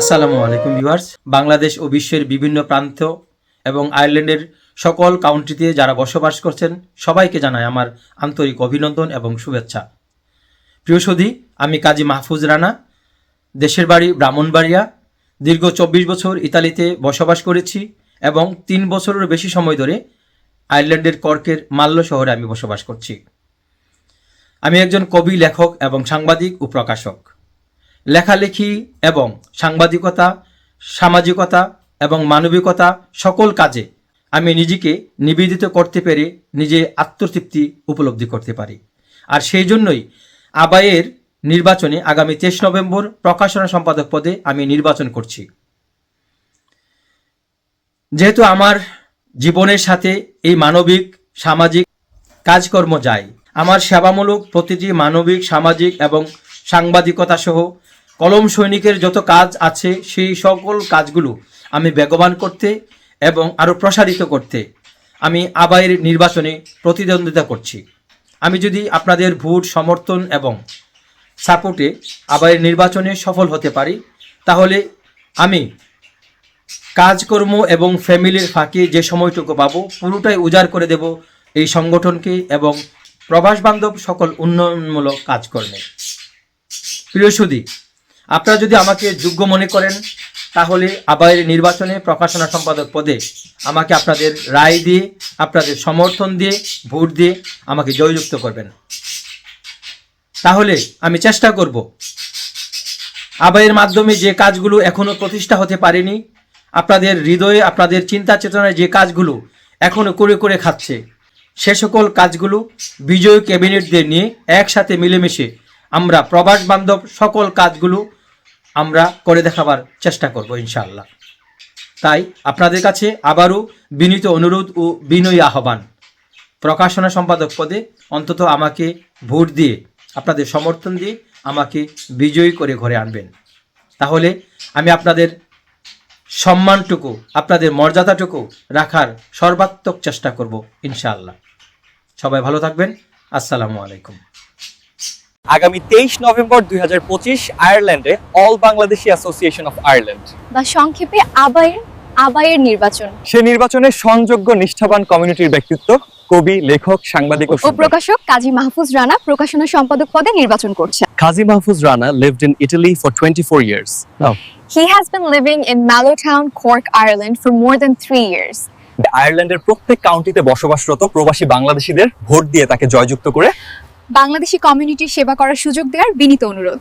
আসসালামু আলাইকুম ভিউয়ার্স। বাংলাদেশ ও বিশ্বের বিভিন্ন প্রান্ত এবং আয়ারল্যান্ডের সকল কাউন্ট্রিতে যারা বসবাস করছেন, সবাইকে জানাই আমার আন্তরিক অভিনন্দন এবং শুভেচ্ছা। প্রিয় সদী, আমি কাজী মাহফুজ রানা, দেশের বাড়ি ব্রাহ্মণবাড়িয়া। দীর্ঘ চব্বিশ বছর ইতালিতে বসবাস করেছি এবং তিন বছরের বেশি সময় ধরে আয়ারল্যান্ডের কর্কের মাল্য শহরে আমি বসবাস করছি। আমি একজন কবি, লেখক এবং সাংবাদিক ও প্রকাশক। লেখালেখি এবং সাংবাদিকতা, সামাজিকতা এবং মানবিকতা সকল কাজে আমি নিজেকে নিবেদিত করতে পেরে নিজে আত্মতৃপ্তি উপলব্ধি করতে পারি। আর সেই জন্যই আবায়ের নির্বাচনে আগামী তেইশ নভেম্বর প্রকাশনা সম্পাদক পদে আমি নির্বাচন করছি। যেহেতু আমার জীবনের সাথে এই মানবিক, সামাজিক কাজকর্ম যায়, আমার সেবামূলক প্রতিটি মানবিক, সামাজিক এবং সাংবাদিকতা সহ কলম সৈনিকের যত কাজ আছে, সেই সকল কাজগুলো আমি বেগবান করতে এবং আরও প্রসারিত করতে আমি আবায়ের নির্বাচনে প্রতিদ্বন্দ্বিতা করছি। আমি যদি আপনাদের ভোট, সমর্থন এবং সাপোর্টে আবায়ের নির্বাচনে সফল হতে পারি, তাহলে আমি কাজকর্ম এবং ফ্যামিলির ফাঁকে যে সময়টুকু পাবো, পুরোটাই উজাড় করে দেব এই সংগঠনকে এবং প্রবাস বান্ধব সকল উন্নয়নমূলক কাজকর্মে। প্রিয় সুদী আপনারা যদি আমাকে যোগ্য মনে করেন, তাহলে আবায়ের নির্বাচনে প্রকাশনা সম্পাদক পদে আমাকে আপনাদের রায় দিয়ে, আপনাদের সমর্থন দিয়ে, ভোট দিয়ে আমাকে জয়যুক্ত করবেন। তাহলে আমি চেষ্টা করব। আবায়ের মাধ্যমে যে কাজগুলো এখনও প্রতিষ্ঠা হতে পারেনি, আপনাদের হৃদয়ে, আপনাদের চিন্তা চেতনায় যে কাজগুলো এখনও করে করে খাচ্ছে, সে সকল কাজগুলো বিজয় ক্যাবিনেটদের নিয়ে একসাথে মিলেমিশে আমরা প্রবাস বান্ধব সকল কাজগুলো আমরা করে দেখাবার চেষ্টা করব, ইনশাআল্লাহ। তাই আপনাদের কাছে আবারও বিনীত অনুরোধ ও বিনয়ী আহ্বান। প্রকাশনা সম্পাদক পদে অন্তত আমাকে ভোট দিয়ে, আপনাদের সমর্থন দিয়ে আমাকে বিজয়ী করে ঘরে আনবেন। তাহলে আমি আপনাদের সম্মানটুকু, আপনাদের মর্যাদাটুকু রাখার সর্বাত্মক চেষ্টা করব, ইনশাআল্লাহ। সবাই ভালো থাকবেন। আসসালামু আলাইকুম। আগামী তেইশ নভেম্বর দুই আয়ারল্যান্ডে all Bangladeshi association of Ireland বা সংক্ষেপে আবায়ের আবায়ের নির্বাচন সে নির্বাচনে সংযোগ্য নিষ্ঠাবান কমিউনিটির ব্যক্তিত্ব কবি লেখক সাংবাদিক ও প্রকাশক কাজী মাহফুজ রানা প্রকাশনা সম্পাদক পদে নির্বাচন Kazi Mahfuz Rana lived in Italy for 24 years. He has been living in Mallowtown, Cork, Ireland for more than three years. আয়ারল্যান্ডের প্রত্যেক কাউন্টিতে বসবাসরত প্রবাসী বাংলাদেশিদের ভোট দিয়ে তাকে জয়যুক্ত করে বাংলাদেশি কমিউনিটির সেবা করার সুযোগ দেওয়ার বিনীত অনুরোধ।